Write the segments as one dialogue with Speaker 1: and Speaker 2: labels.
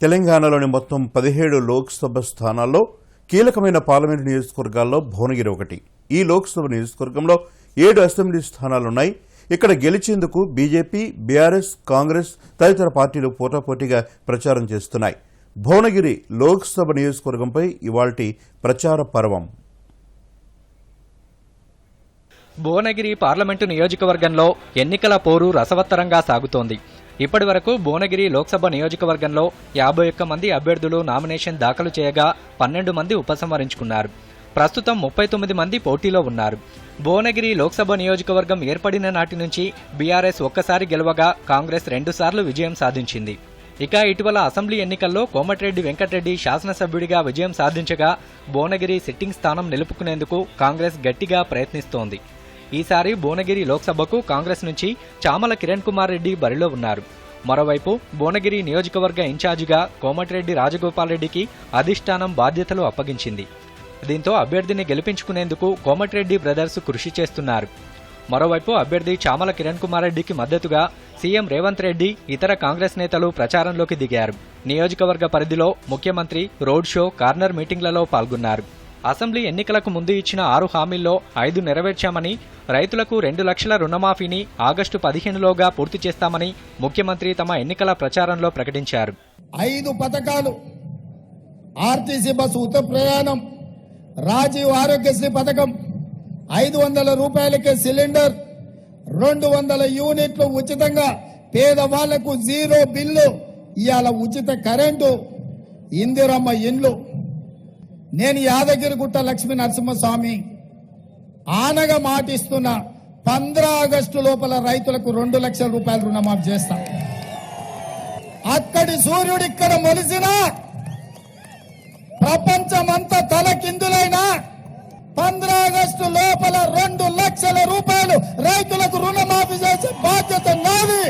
Speaker 1: తెలంగాణలోని మొత్తం పదిహేడు లోక్సభ స్థానాల్లో కీలకమైన పార్లమెంటు నియోజకవర్గాల్లో భువనగిరి ఒకటి. ఈ లోక్సభ నియోజకవర్గంలో ఏడు అసెంబ్లీ స్థానాలున్నాయి. ఇక్కడ గెలిచేందుకు బీజేపీ బీఆర్ఎస్ కాంగ్రెస్ తదితర పార్టీలు పోటాపోటీగా ప్రచారం చేస్తున్నాయి. భువనగిరి లోక్సభ నియోజకవర్గంపై ఇవాల్టి ప్రచార పర్వం.
Speaker 2: భువనగిరి పార్లమెంటు నియోజకవర్గంలో ఎన్నికల పోరు రసవత్తరంగా సాగుతోంది. ఇప్పటి వరకు భువనగిరి లోక్సభ నియోజకవర్గంలో యాభై ఒక్క మంది అభ్యర్థులు నామినేషన్ దాఖలు చేయగా పన్నెండు మంది ఉపసంహరించుకున్నారు. ప్రస్తుతం ముప్పై తొమ్మిది మంది పోటీలో ఉన్నారు. భువనగిరి లోక్సభ నియోజకవర్గం ఏర్పడిన నాటి నుంచి బీఆర్ఎస్ ఒక్కసారి గెలవగా కాంగ్రెస్ రెండుసార్లు విజయం సాధించింది. ఇక ఇటీవల అసెంబ్లీ ఎన్నికల్లో కోమటిరెడ్డి వెంకటరెడ్డి శాసనసభ్యుడిగా విజయం సాధించగా భువనగిరి సిట్టింగ్ స్థానం నిలుపుకునేందుకు కాంగ్రెస్ గట్టిగా ప్రయత్నిస్తోంది. ఈసారి భువనగిరి లోక్సభకు కాంగ్రెస్ నుంచి చామల కిరణ్ కుమార్ రెడ్డి బరిలో ఉన్నారు. మరోవైపు భువనగిరి నియోజకవర్గ ఇన్ఛార్జిగా కోమటిరెడ్డి రాజగోపాల్ రెడ్డికి అధిష్టానం బాధ్యతలు అప్పగించింది. దీంతో అభ్యర్థిని గెలిపించుకునేందుకు కోమటిరెడ్డి బ్రదర్స్ కృషి చేస్తున్నారు. మరోవైపు అభ్యర్థి చామల కిరణ్ కుమార్ రెడ్డికి మద్దతుగా సీఎం రేవంత్ రెడ్డి ఇతర కాంగ్రెస్ నేతలు ప్రచారంలోకి దిగారు. నియోజకవర్గ పరిధిలో ముఖ్యమంత్రి రోడ్ షో కార్నర్ మీటింగ్లలో పాల్గొన్నారు. అసెంబ్లీ ఎన్నికలకు ముందు ఇచ్చిన ఆరు హామీల్లో ఐదు నెరవేర్చామని రైతులకు రెండు లక్షల రుణమాఫీని ఆగస్టు పదిహేనులోగా పూర్తి చేస్తామని ముఖ్యమంత్రి తమ ఎన్నికల ప్రచారంలో ప్రకటించారు.
Speaker 3: ఐదు పథకాలు ఆర్టీసీ బస్సు ఉత్త ప్రయాణం రాజీవ్ ఆరోగ్యశ్రీ పథకం ఐదు వందల రూపాయలకే సిలిండర్ రెండు వందల యూనిట్లు ఉచితంగా పేదవాళ్ళకు జీరో బిల్లు ఇవాళ ఉచిత కరెంటు ఇందిరమ్మ ఇండ్లు. నేను యాదగిరిగుట్ట లక్ష్మీ నరసింహస్వామి ఆనగా మాటిస్తున్న పంద్రా ఆగస్టు లోపల రైతులకు రెండు లక్షల రూపాయలు రుణమాఫీ చేస్తా. అక్కడి సూర్యుడు ఇక్కడ మొలిసినా ప్రపంచమంతా తలకిందులైనా పంద్రా ఆగస్టు లోపల రెండు లక్షల రూపాయలు రైతులకు రుణమాఫీ చేసే బాధ్యత నాది.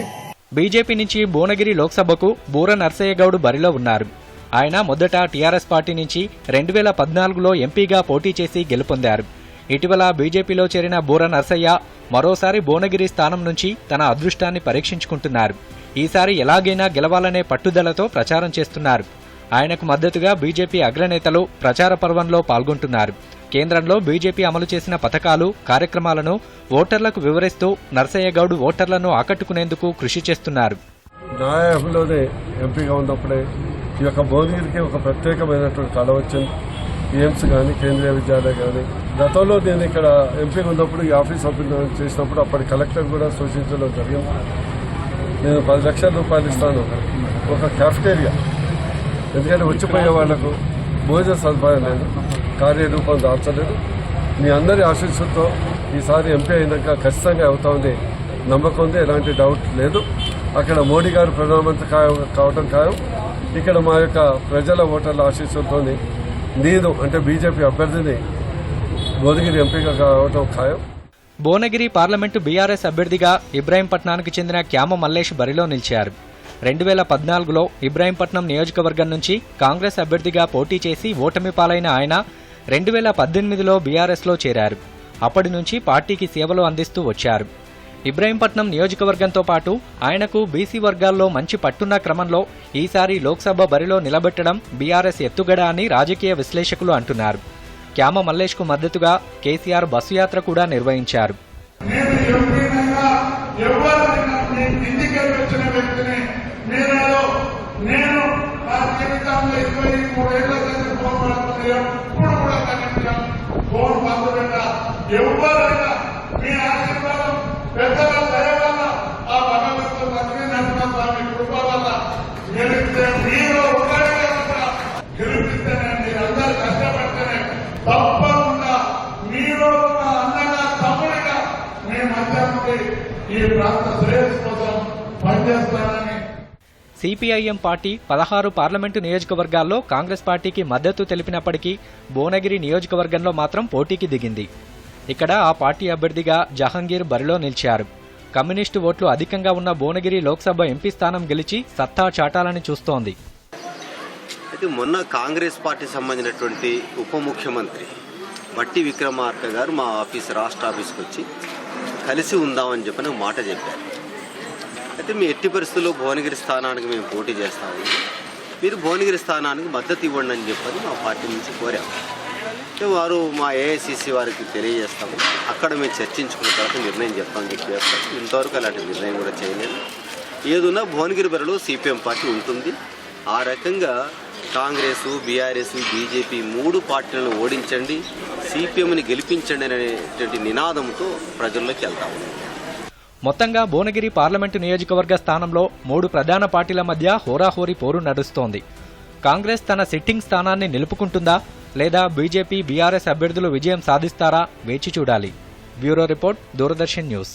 Speaker 2: బీజేపీ నుంచి భువనగిరి లోక్సభకు బూర నర్సయ్య గౌడ్ బరిలో ఉన్నారు. ఆయన మొదట టీఆర్ఎస్ పార్టీ నుంచి రెండు వేల పద్నాలుగులో ఎంపీగా పోటీ చేసి గెలుపొందారు. ఇటీవల బీజేపీలో చేరిన బూర నర్సయ్య మరోసారి భువనగిరి స్థానం నుంచి తన అదృష్టాన్ని పరీక్షించుకుంటున్నారు. ఈసారి ఎలాగైనా గెలవాలనే పట్టుదలతో ప్రచారం చేస్తున్నారు. ఆయనకు మద్దతుగా బీజేపీ అగ్రనేతలు ప్రచార పర్వంలో పాల్గొంటున్నారు. కేంద్రంలో బీజేపీ అమలు చేసిన పథకాలు కార్యక్రమాలను ఓటర్లకు వివరిస్తూ నర్సయ్య గౌడ్ ఓటర్లను ఆకట్టుకునేందుకు కృషి చేస్తున్నారు.
Speaker 4: ఎంపీగా ఉన్నప్పుడే ఈ యొక్క భువనగిరికి ఒక ప్రత్యేకమైనటువంటి కళ వచ్చింది ఎయిమ్స్ కానీ కేంద్రీయ విద్యాలయం కానీ గతంలో నేను ఇక్కడ ఎంపీ ఉన్నప్పుడు ఈ ఆఫీస్ ఓపెన్ చేసినప్పుడు అప్పటి కలెక్టర్ కూడా సూచించడం జరిగింది. నేను పది లక్షల రూపాయలు ఇస్తాను. ఒక క్యాఫ్టేరియా. ఎందుకంటే వచ్చిపోయే వాళ్ళకు భోజన సదుపాయం లేదు. కార్యరూపం దాల్చలేదు. మీ అందరి ఆశీస్సులతో ఈసారి ఎంపీ అయినాక ఖచ్చితంగా అవుతామని నమ్మకం ఉంది. ఎలాంటి డౌట్ లేదు. అక్కడ మోడీ గారు ప్రధానమంత్రి కావటం ఖాయం. ఇక్కడ మా యొక్క ప్రజల ఓటర్ల ఆశీస్సులతో నేను అంటే బీజేపీ అభ్యర్థిని భువనగిరి ఎంపీగా కావటం ఖాయం.
Speaker 2: భువనగిరి పార్లమెంటు బీఆర్ఎస్ అభ్యర్థిగా ఇబ్రాహీంపట్నానికి చెందిన క్యామ మల్లేష్ బరిలో నిలిచారు. రెండు వేల పద్నాలుగులో ఇబ్రాహీంపట్నం నియోజకవర్గం నుంచి కాంగ్రెస్ అభ్యర్థిగా పోటీ చేసి ఓటమి పాలైన ఆయన రెండు వేల పద్దెనిమిదిలో బీఆర్ఎస్లో చేరారు. అప్పటి నుంచి పార్టీకి సేవలు అందిస్తూ వచ్చారు. ఇబ్రాహీంపట్నం నియోజకవర్గంతో పాటు ఆయనకు బీసీ వర్గాల్లో మంచి పట్టున్న క్రమంలో ఈసారి లోక్సభ బరిలో నిలబెట్టడం బీఆర్ఎస్ ఎత్తుగడ అని రాజకీయ విశ్లేషకులు అంటున్నారు. క్యామ మల్లేష్కు మద్దతుగా కేసీఆర్ బస్సు యాత్ర కూడా నిర్వహించారు.
Speaker 5: నేను ఈ ప్రాంత శ్రేయస్ కోసం పనిచేస్తానని.
Speaker 2: సిపిఐఎం పార్టీ పదహారు పార్లమెంటు నియోజకవర్గాల్లో కాంగ్రెస్ పార్టీకి మద్దతు తెలిపినప్పటికీ భువనగిరి నియోజకవర్గంలో మాత్రం పోటీకి దిగింది. ఇక్కడ ఆ పార్టీ అభ్యర్థిగా జహంగీర్ బరిలో నిలిచారు. కమ్యూనిస్టు ఓట్లు అధికంగా ఉన్న భువనగిరి లోక్సభ ఎంపీ స్థానం గెలిచి సత్తా చాటాలని చూస్తోంది.
Speaker 6: అయితే మొన్న కాంగ్రెస్ పార్టీ సంబంధించినటువంటి ఉప ముఖ్యమంత్రి బట్టి విక్రమార్క గారు మా ఆఫీస్ రాష్ట్ర ఆఫీస్కి వచ్చి కలిసి ఉందామని చెప్పి నాకు మాట చెప్పారు. అయితే మీ ఎట్టి పరిస్థితుల్లో భువనగిరి స్థానానికి మేము పోటీ చేస్తాము. మీరు భువనగిరి స్థానానికి మద్దతు ఇవ్వండి అని చెప్పని మా పార్టీ నుంచి కోరాము వారు మా ఏఐసిసి వారికి తెలియజేస్తాము. అక్కడ మేము చర్చించుకున్న తర్వాత నిర్ణయం చెప్తామని చెప్పి చేస్తాం. ఇంతవరకు అలాంటి నిర్ణయం కూడా చేయలేదు. ఏదున్నా భువనగిరి బరిలో సిపిఎం పార్టీ ఉంటుంది. ఆ రకంగా కాంగ్రెస్ బీఆర్ఎస్ బీజేపీ మూడు పార్టీలను ఓడించండి సిపిఎంని గెలిపించండి అనేటువంటి నినాదంతో ప్రజల్లోకి వెళ్తాము
Speaker 2: మొత్తంగా భువనగిరి పార్లమెంటు నియోజకవర్గ స్థానంలో మూడు ప్రధాన పార్టీల మధ్య హోరాహోరీ పోరు నడుస్తోంది. కాంగ్రెస్ తన సిట్టింగ్ స్థానాన్ని నిలుపుకుంటుందా లేదా బీజేపీ బీఆర్ఎస్ అభ్యర్థులు విజయం సాధిస్తారా వేచి చూడాలి. Bureau report Doordarshan news.